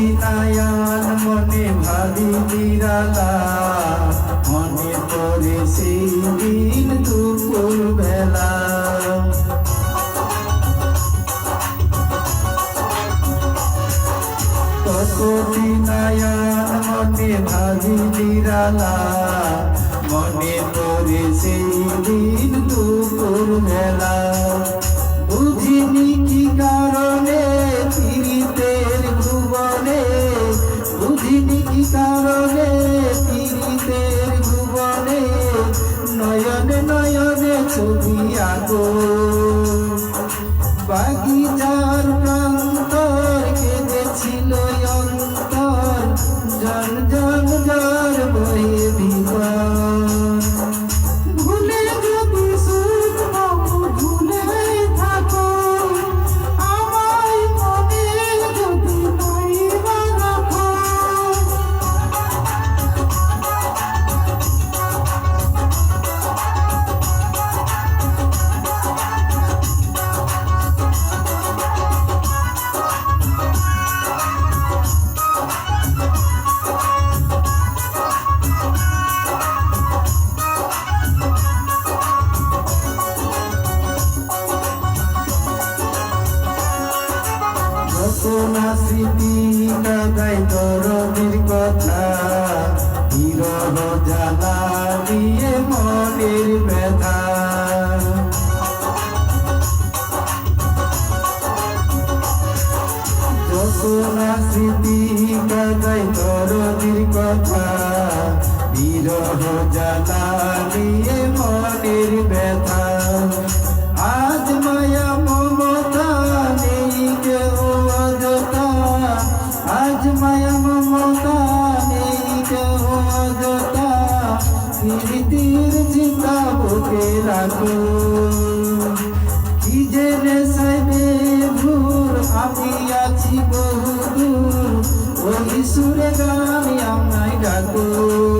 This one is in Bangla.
বিনায়ান মনে ভাবি নিরালা, মনে পড়ে সেই দিন দুপুর বেলা বিনায়ান মনে ভাবি নিরালা, মনে পড়ে সেই দিন দুপুর নয়নে ছবি আঁকো রচনা স্মৃতি কাদাই দরদির কথা। বিরহ জ্বালা দিয়ে মনের ব্যথা। রচনা স্মৃতি কাদাই দরদির কথা। বিরহ জ্বালা দিয়ে মনের ব্যথা। প্রীতির চিন্তা বুকে রাখো কি জেনে ভুর আমি আছি বহু দূর ওই সুরে গান আমায় ডাকো।